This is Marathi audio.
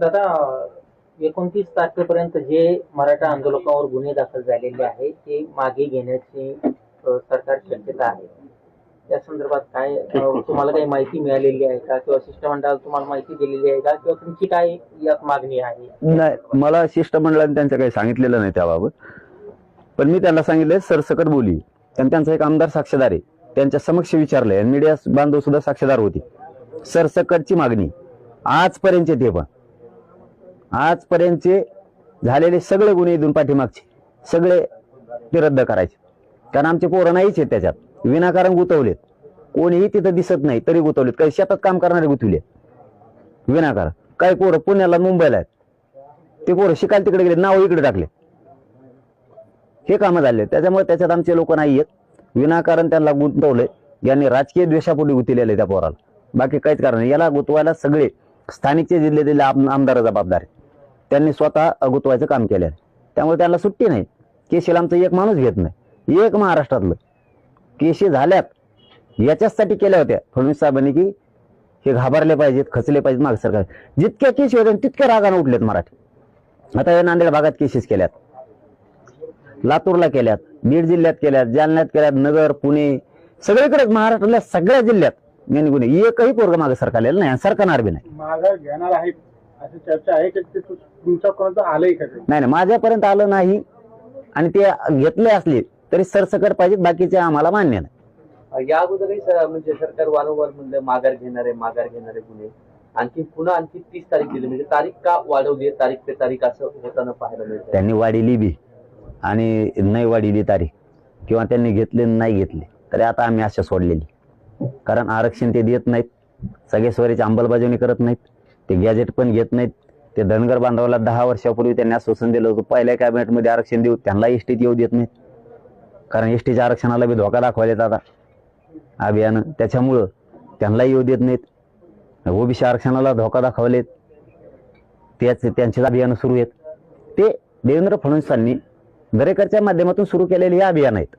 दादा एकोणतीस तारखेपर्यंत जे मराठा आंदोलकांवर गुन्हे दाखल झालेले आहे ते मागे घेण्याची सरकार शक्यता आहे. त्या संदर्भात काय तुम्हाला काही माहिती मिळालेली आहे का? किंवा शिष्टमंडळाला तुम्हाला माहिती दिलेली आहे का? किंवा तुमची काय यात मागणी आहे? नाही मला शिष्टमंडळाने त्यांचं काही सांगितलेलं नाही त्याबाबत. पण मी त्यांना सांगितलं सरसकट बोली. आणि त्यांचा एक आमदार साक्षीदार आहे. त्यांच्या समक्ष विचारलंय. मीडिया बांधव सुद्धा साक्षीदार होती. सरसकटची मागणी. आजपर्यंतचे ते पण. आजपर्यंतचे झालेले सगळे गुन्हे इथून पाठीमागचे. सगळे ते रद्द करायचे. कारण आमचे पोरं नाहीच आहेत त्याच्यात. विनाकारण गुतवलेत. कोणीही तिथं दिसत नाही तरी गुतवलेत. काही शेतात काम करणारे गुतवले विनाकारण. काही पोरं पुण्याला मुंबईला आहेत. ते पोरं शिकायला तिकडे गेले नाव इकडे टाकले हे कामं झाले त्याच्यामुळे त्याच्यात आमचे लोक नाही आहेत. विनाकारण त्यांना गुंतवले यांनी राजकीय द्वेषापोटी गुंतलेले त्या पोराला. बाकी काहीच कारण नाही. याला गुंतवायला सगळे स्थानिकचे जिल्ह्यातील आम- आमदार जबाबदार आहेत. त्यांनी स्वतः गुंतवायचं काम केलं आहे त्यामुळे त्याला सुट्टी नाही. केशीला आमचं एक माणूस घेत नाही. एक महाराष्ट्रातलं. केशी झाल्यात. याच्याचसाठी केल्या होत्या. फडणवीस साहेबांनी की हे घाबरले पाहिजेत खचले पाहिजेत माग सरकार. जितक्या केशी होत्या तितक्या रागाने उठलेत मराठी. आता या नांदेड भागात केसेस केल्यात. लातूरला केल्यात बीड जिल्ह्यात केल्यात जालन्यात केल्यात नगर पुणे सगळीकडे महाराष्ट्रातल्या सगळ्या जिल्ह्यात. एकही पोरग मागे सरकारलेलं नाही सरकारणार बी नाही. घेणार अशी चर्चा आहे की? ते तु- तुमच्यापर्यंत आलंय का ते नाही नाही माझ्यापर्यंत आलं नाही आणि ते घेतले असले तरी सरसकट पाहिजेत बाकीचे आम्हाला मान्य नाही. या अगोदरही स- म्हणजे सरकार वारंवार म्हणलं माघार घेणार आहे माघार घेणार आहे गुन्हे. आणखी पुन्हा आणखी तीस तारीख दिली म्हणजे तारीख का वाढवली आहे तारीख ते तारीख असं होताना पाहायला मिळतं त्यांनी वाढीली बी आणि नाही वाढीली तारीख. किंवा त्यांनी घेतले आणि नाही घेतले तरी आता आम्ही अशा सोडलेली. कारण आरक्षण ते देत नाहीत सगळे स्वरीची अंमलबजावणी करत नाहीत. ते गॅजेट पण घेत नाहीत. ते धनगर बांधवाला दहा वर्षापूर्वी त्यांनी आश्वासन दिलं होतं पहिल्या कॅबिनेटमध्ये आरक्षण देऊ त्यांना एसटीत येऊ देत नाहीत. कारण एसटीच्या आरक्षणाला बी धोका दाखवायला आता अभियान. त्याच्यामुळं त्यांना येऊ देत नाहीत. ओबीसी आरक्षणाला धोका दाखवलेत. त्याच त्यांचे अभियान सुरू आहेत. ते देवेंद्र फडणवीसांनी दरेकरच्या माध्यमातून सुरू केलेले हे अभियान आहेत.